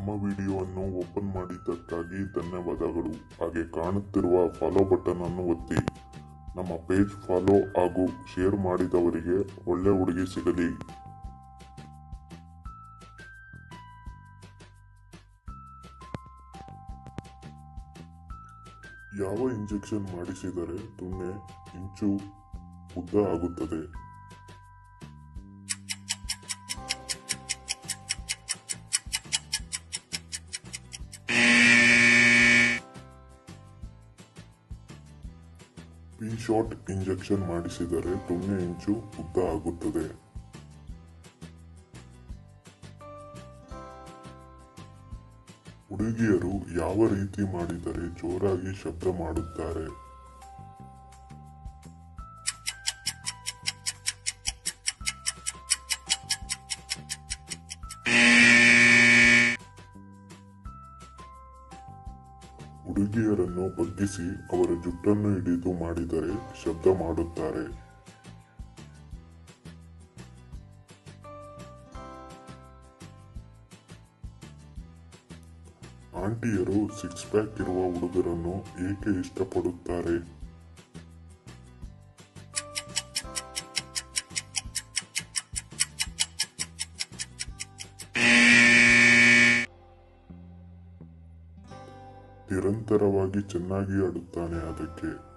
ನಮ್ಮ ವಿಡಿಯೋವನ್ನು ಓಪನ್ ಮಾಡಿದ್ದಕ್ಕಾಗಿ ಧನ್ಯವಾದಗಳು. ಹಾಗೆ ಕಾಣುತ್ತಿರುವ ಫಾಲೋ ಬಟನ್ ಅನ್ನು ಒತ್ತಿ. ನಮ್ಮ ಪೇಜ್ ಫಾಲೋ ಹಾಗೂ ಶೇರ್ ಮಾಡಿದವರಿಗೆ ಒಳ್ಳೆ ಹುಡುಗಿ ಸಿಗಲಿ. ಯಾವ ಇಂಜೆಕ್ಷನ್ ಮಾಡಿಸಿದರೆ ತುಣ್ಣೆ, ಇಂಚು, ಉದ್ದ ಆಗುತ್ತದೆ? ಶಾಟ್ ಇಂಜೆಕ್ಷನ್ ಮಾಡಿಸಿದರೆ ತುಣ್ಣೆ ಇಂಚು ಉದ್ದ ಆಗುತ್ತದೆ. ಹುಡುಗಿಯರು ಯಾವ ರೀತಿ ಮಾಡಿದರೆ ಜೋರಾಗಿ ಶಬ್ದ ಮಾಡುತ್ತಾರೆ? ಹುಡುಗಿಯರನ್ನು ಬಗ್ಗಿಸಿ ಅವರ ಜುಟ್ಟನ್ನು ಹಿಡಿದು ಮಾಡಿದರೆ ಶಬ್ದ ಮಾಡುತ್ತಾರೆ. ಆಂಟಿಯರು ಸಿಕ್ಸ್ ಪ್ಯಾಕ್ ಇರುವ ಹುಡುಗರನ್ನು ಏಕೆ ಇಷ್ಟಪಡುತ್ತಾರೆ? ನಿರಂತರವಾಗಿ ಚೆನ್ನಾಗಿ ಆಡುತ್ತಾನೆ ಅದಕ್ಕೆ.